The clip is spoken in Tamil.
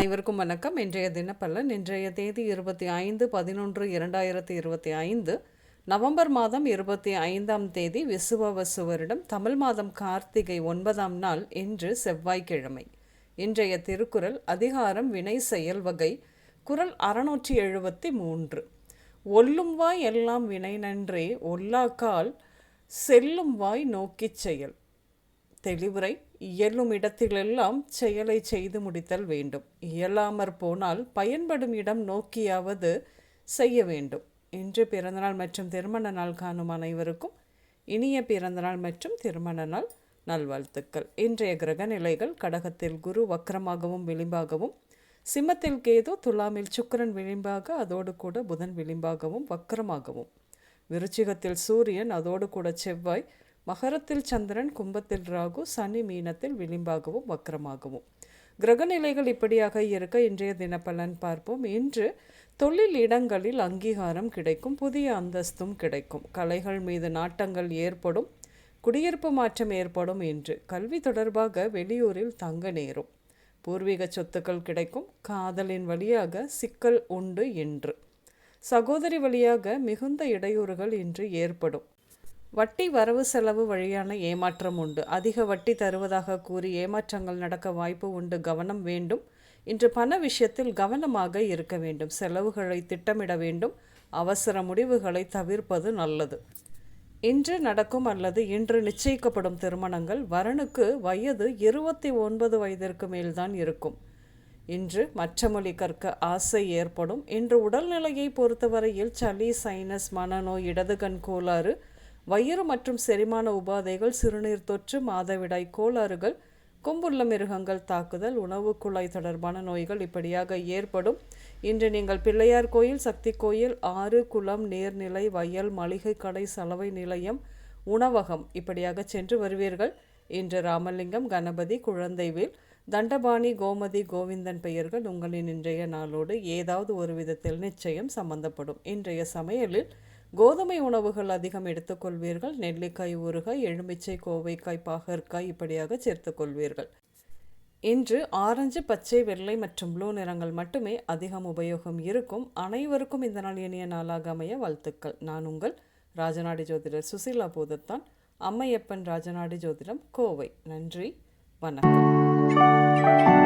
அனைவருக்கும் வணக்கம். இன்றைய தினப்பலன் இன்றைய தேதி இருபத்தி ஐந்து பதினொன்று இரண்டாயிரத்தி இருபத்தி ஐந்து. நவம்பர் மாதம் இருபத்தி ஐந்தாம் தேதி விசுவவசு வருடம் தமிழ் மாதம் கார்த்திகை ஒன்பதாம் நாள் இன்று செவ்வாய்க்கிழமை. இன்றைய திருக்குறள் அதிகாரம் வினை செயல் வகை குரல் அறுநூற்றி எழுபத்தி மூன்று. ஒல்லும் வாய் எல்லாம் வினை நன்றே ஒல்லாக்கால் செல்லும் வாய் நோக்கிச் செயல். தெளிவுரை இயலும் இடத்திலெல்லாம் செயலை செய்து முடித்தல் வேண்டும். இயலாமற் போனால் பயன்படும் இடம் நோக்கியாவது செய்ய வேண்டும். இன்று பிறந்தநாள் மற்றும் திருமண நாள் காணும் அனைவருக்கும் இனிய பிறந்தநாள் மற்றும் திருமண நாள் நல்வாழ்த்துக்கள். இன்றைய கிரக நிலைகள் கடகத்தில் குரு வக்ரமாகவும் விளிம்பாகவும் சிம்மத்தில் கேது துலாமில் சுக்கரன் விளிம்பாக அதோடு கூட புதன் விளிம்பாகவும் வக்ரமாகவும். விருச்சிகத்தில் சூரியன் அதோடு கூட செவ்வாய் மகரத்தில் சந்திரன் கும்பத்தில் ராகு சனி மீனத்தில் விளிம்பாகவும் வக்ரமாகவும் கிரகநிலைகள் இப்படியாக இருக்க இன்றைய தினப்பலன் பார்ப்போம். இன்று தொழில் இடங்களில் அங்கீகாரம் கிடைக்கும் புதிய அந்தஸ்தும் கிடைக்கும். கலைகள் மீது நாட்டங்கள் ஏற்படும் குடியிருப்பு மாற்றம் ஏற்படும் என்று கல்வி தொடர்பாக வெளியூரில் தங்க நேரும். பூர்வீக சொத்துக்கள் கிடைக்கும் காதலின் வழியாக சிக்கல் உண்டு என்று. சகோதரி வழியாக மிகுந்த இடையூறுகள் இன்று ஏற்படும். வட்டி வரவு செலவு வழியான ஏமாற்றம் உண்டு. அதிக வட்டி தருவதாக கூறி ஏமாற்றங்கள் நடக்க வாய்ப்பு உண்டு. கவனம் வேண்டும். இன்று பண விஷயத்தில் கவனமாக இருக்க வேண்டும். செலவுகளை திட்டமிட வேண்டும். அவசர முடிவுகளை தவிர்ப்பது நல்லது. இன்று நடக்கும் அல்லது இன்று நிச்சயிக்கப்படும் திருமணங்கள் வரனுக்கு வயது இருபத்தி ஒன்பது வயதிற்கு மேல்தான் இருக்கும். இன்று மற்ற மொழி கற்க ஆசை ஏற்படும். இன்று உடல்நிலையை பொறுத்தவரையில் சளி சைனஸ் மனநோய் இடதுகண் கோளாறு வயிறு மற்றும் செரிமான உபாதைகள் சிறுநீர் தொற்று மாதவிடாய் கோளாறுகள் கொம்புள்ள மிருகங்கள் தாக்குதல் உணவு குழாய் தொடர்பான நோய்கள் இப்படியாக ஏற்படும். இன்று நீங்கள் பிள்ளையார் கோயில் சக்தி கோயில் ஆறு குளம் நீர்நிலை வயல் மளிகை கடை சலவை நிலையம் உணவகம் இப்படியாக சென்று வருவீர்கள். இன்று ராமலிங்கம் கணபதி குழந்தைவேல் தண்டபாணி கோமதி கோவிந்தன் பெயர்கள் உங்களின் இன்றைய நாளோடு ஏதாவது ஒரு விதத்தில் நிச்சயம் சம்பந்தப்படும். இன்றைய சமையலில் கோதுமை உணவுகள் அதிகம் எடுத்துக்கொள்வீர்கள். நெல்லிக்காய் ஊறுகாய் எலுமிச்சை கோவைக்காய் பாகற்காய் இப்படியாக சேர்த்துக்கொள்வீர்கள். இன்று ஆரஞ்சு பச்சை வெள்ளை மற்றும் ப்ளூ நிறங்கள் மட்டுமே அதிகம் உபயோகம் இருக்கும். அனைவருக்கும் இந்த நாள் இனிய நாளாக அமைய வாழ்த்துக்கள். நான் உங்கள் ராஜநாடி ஜோதிடர் சுசீலா போதத்தான். அம்மையப்பன் ராஜநாடி ஜோதிடம் கோவை. நன்றி. வணக்கம்.